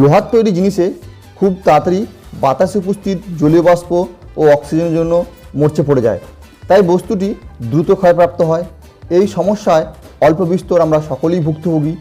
লোহার তৈরি জিনিসে খুব তাড়াতাড়ি বাতাসে উপস্থিত জলীয় বাষ্প ও অক্সিজেনের জন্য মরচে পড়ে যায়। তাই বস্তুটি দ্রুত ক্ষয়প্রাপ্ত হয়। এই সমস্যায় অল্প বিস্তর আমরা সকলেই ভুক্তভোগী।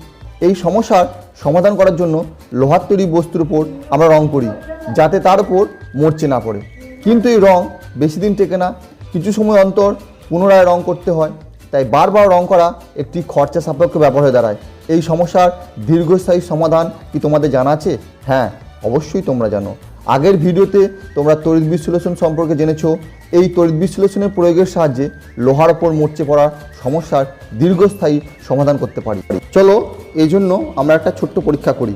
এই সমস্যার সমাধান করার জন্য লোহার তৈরি বস্তুর উপর আমরা রং করি, যাতে তার উপর মরচে না পড়ে। কিন্তু এই রং বেশি দিন টেকে না। কিছু সময় অন্তর পুনরায় রং করতে হয়। তাই বারবার রং করা একটি খরচা সাপেক্ষ ব্যাপার হয়ে দাঁড়ায়। এই সমস্যার দীর্ঘস্থায়ী সমাধান কি তোমাদের জানা আছে? হ্যাঁ অবশ্যই তোমরা জানো। আগের ভিডিওতে তোমরা তড়িৎ বিশ্লেষণ সম্পর্কে জেনেছো। এই তড়িৎ বিশ্লেষণের প্রয়োগের সাহায্যে লোহার ওপর মরচে পড়ার সমস্যার দীর্ঘস্থায়ী সমাধান করতে পারি। চলো, এই জন্য আমরা একটা ছোট্ট পরীক্ষা করি।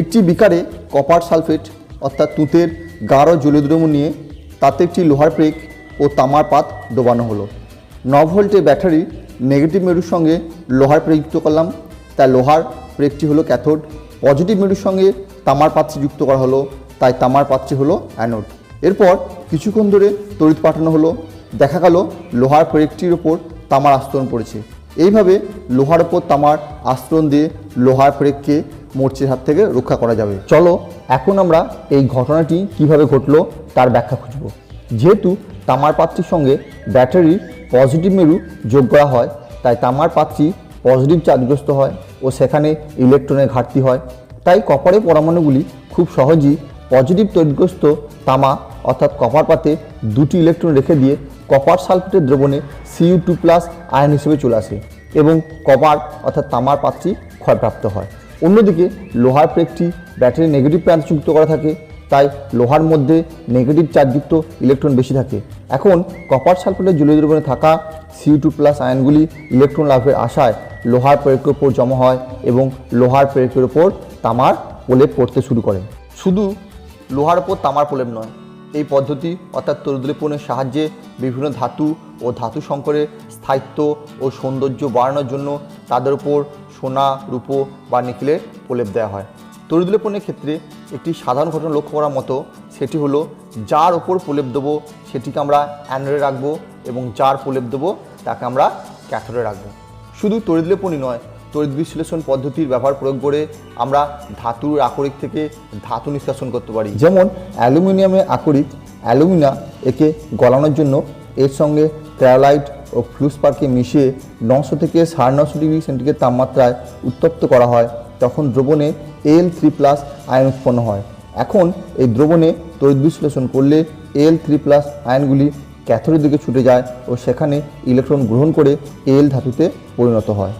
একটি বিকারে কপার সালফেট, অর্থাৎ তুঁতের গাঢ় জলীয়দ্রব্য নিয়ে তাতে একটি লোহার প্রেক ও তামার পাত ডোবানো হলো। ন ভোল্টের ব্যাটারি নেগেটিভ মেরুর সঙ্গে লোহার প্রেক যুক্ত করলাম। তাই লোহার প্রেকটি হলো ক্যাথোড। পজিটিভ মেরুর সঙ্গে তামার পাত্রে যুক্ত করা হলো। তাই তামার পাত্রটি হলো অ্যানোড। এরপর কিছুক্ষণ ধরে তড়িৎ পাঠানো হলো। দেখা গেল লোহার প্রেকটির ওপর তামার আস্তরণ পড়েছে। এইভাবে লোহার ওপর তামার আস্তরণ দিয়ে লোহার প্রেককে মরচের হাত থেকে রক্ষা করা যাবে। চলো এখন আমরা এই ঘটনাটি কীভাবে ঘটলো তার ব্যাখ্যা খুঁজব। যেহেতু তামার পাত্রের সঙ্গে ব্যাটারির পজিটিভ মেরু যোগ করা হয়, তাই তামার পাত্রটি পজিটিভ চার্জগ্রস্ত হয় ও সেখানে ইলেকট্রনের ঘাটতি হয়। তাই কপারের পরমাণুগুলি খুব সহজেই পজিটিভ তৈরিগ্রস্ত তামা অর্থাৎ কপার পাতে দুটি ইলেকট্রন রেখে দিয়ে কপার সালফেটের দ্রবণে সিইউ টু প্লাস আয়ন হিসেবে চলে আসে এবং কপার অর্থাৎ তামার পাত্রটি ক্ষয়প্রাপ্ত হয়। অন্যদিকে লোহার প্রেকটি ব্যাটারি নেগেটিভ প্রান্ত যুক্ত করা থাকে লোহার মধ্যে নেগেটিভ চার্জযুক্ত ইলেকট্রন বেশি থাকে। এখন কপার সালফেটের জলীয় দ্রবণে থাকা সিইউ টু প্লাস আয়নগুলি ইলেকট্রন লাভের আশায় লোহার প্রয়োগের ওপর জমা হয় এবং লোহার প্রয়োগের ওপর তামার প্রলেপ পড়তে শুরু করে। শুধু লোহার ওপর তামার প্রলেপ নয়, এই পদ্ধতি অর্থাৎ তরুদলিপনের সাহায্যে বিভিন্ন ধাতু ও ধাতু সংকরের স্থায়িত্ব ও সৌন্দর্য বাড়ানোর জন্য তাদের উপর সোনা, রূপো বা নিকেলের প্রলেপ দেওয়া হয়। তরুদলেপনের ক্ষেত্রে একটি সাধারণ ঘটনা লক্ষ্য করার মতো সেটি হলো, যার ওপর প্রলেপ দেবো সেটিকে আমরা অ্যানোডে রাখব এবং যার প্রলেপ দেবো তাকে আমরা ক্যাথোডে রাখব। শুধু তড়িৎলেপনই নয়, তড়িৎ বিশ্লেষণ পদ্ধতির ব্যবহার প্রয়োগ করে আমরা ধাতুর আকরিক থেকে ধাতু নিষ্কাশন করতে পারি। যেমন অ্যালুমিনিয়ামের আকরিক, অ্যালুমিনা একে গলানোর জন্য এর সঙ্গে ক্রায়োলাইট ও ফ্লুসপারকে মিশিয়ে নশো থেকে সাড়ে নশো ডিগ্রি সেন্টিগ্রেড তাপমাত্রায় উত্তপ্ত করা হয়। তখন দ্রবণে এল থ্রি প্লাস আয়ন উৎপন্ন হয়। এখন এই দ্রবণে তড়িৎ বিশ্লেষণ করলে এল থ্রি প্লাস আয়নগুলি ক্যাথোডের দিকে ছুটে যায় ও সেখানে ইলেকট্রন গ্রহণ করে এল ধাতুতে পরিণত হয়।